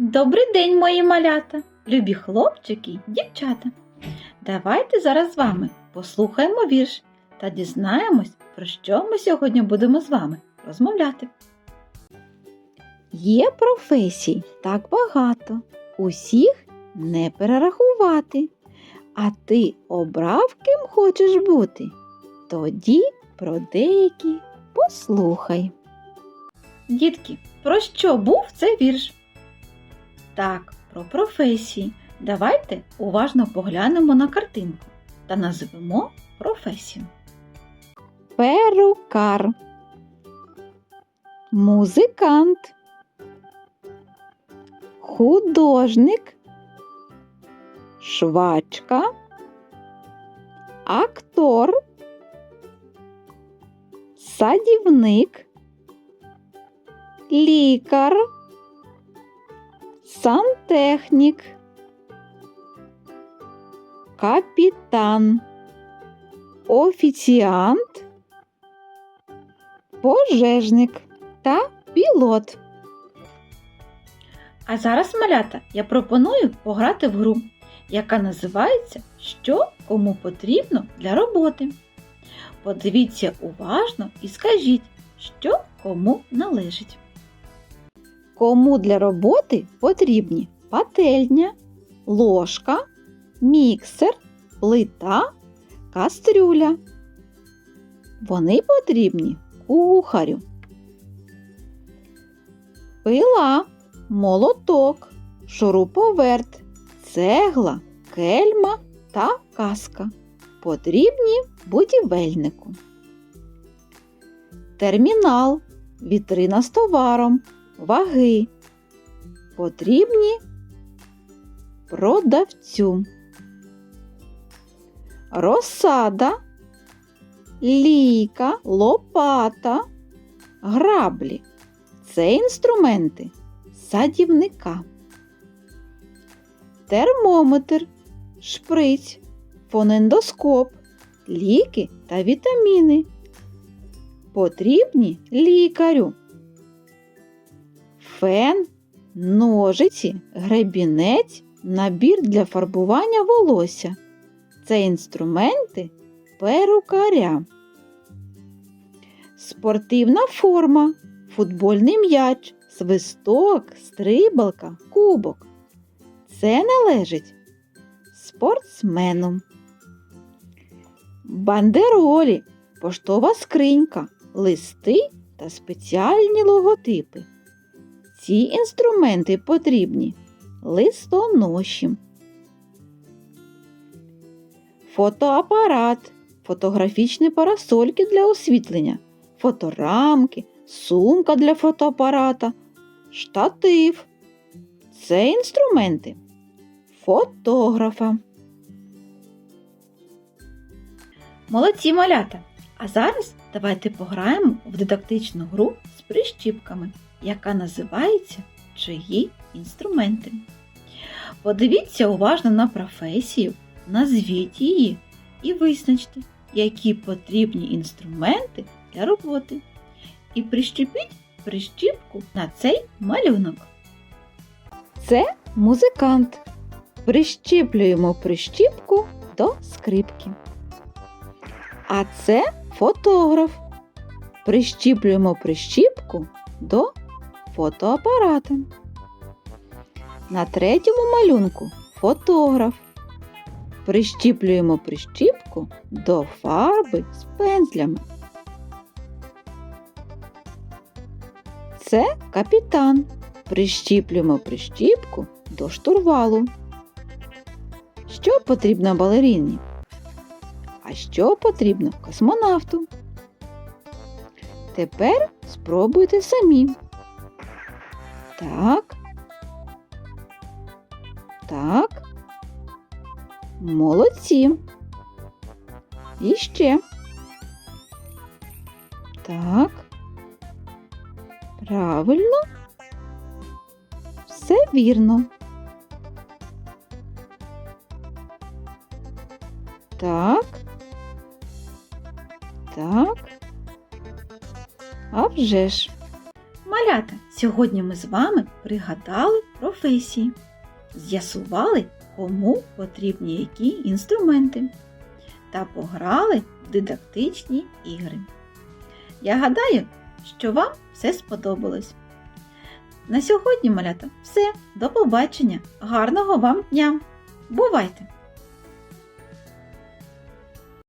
Добрий день, мої малята, любі хлопчики дівчата. Давайте зараз з вами послухаємо вірш та дізнаємось, про що ми сьогодні будемо з вами розмовляти. Є професій так багато, усіх не перерахувати. А ти обрав ким хочеш бути? Тоді про деякі послухай. Дітки, про що був цей вірш? Так, про професії. Давайте уважно поглянемо на картинку та назвемо професію. Перукар. Музикант. Художник. Швачка. Актор. Садівник. Лікар сантехнік, капітан, офіціант, пожежник та пілот. А зараз, малята, я пропоную пограти в гру, яка називається Що кому потрібно для роботи. Подивіться уважно і скажіть, що кому належить. Кому для роботи потрібні пательня, ложка, міксер, плита, кастрюля. Вони потрібні кухарю. Пила, молоток, шуруповерт, цегла, кельма та каска. Потрібні будівельнику. Термінал, вітрина з товаром, ваги. Потрібні продавцю. Розсада, лійка, лопата, граблі. Це інструменти садівника. Термометр, шприць, фонендоскоп, ліки та вітаміни. Потрібні лікарю фен, ножиці, гребінець, набір для фарбування волосся. Це інструменти перукаря. Спортивна форма, футбольний м'яч, свисток, стрибалка, кубок. Це належить спортсмену. Бандеролі, поштова скринька, листи та спеціальні логотипи. Ці інструменти потрібні листоноші. Фотоапарат, фотографічні парасольки для освітлення, фоторамки, сумка для фотоапарата, штатив. Це інструменти фотографа. Молодці малята! А зараз давайте пограємо в дидактичну гру з прищіпками яка називається Чиї інструменти. Подивіться уважно на професію, назвіть її і визначте, які потрібні інструменти для роботи. І прищепіть прищіпку на цей малюнок. Це музикант. Прищіплюємо прищіпку до скрипки. А це фотограф. Прищіплюємо прищіпку до фотоапарата. На третьому малюнку фотограф. Прищіплюємо прищіпку до фарби з пензлями. Це капітан. Прищіплюємо прищіпку до штурвалу. Що потрібно балеріні? А що потрібно космонавту? Тепер спробуйте самі. Так. Так. Молодці. І ще. Так. Правильно. Все вірно. Так. Так. А вже ж. Малята, сьогодні ми з вами пригадали професії, з'ясували, кому потрібні які інструменти, та пограли в дидактичні ігри. Я гадаю, що вам все сподобалось. На сьогодні, малята, все. До побачення. Гарного вам дня! Бувайте!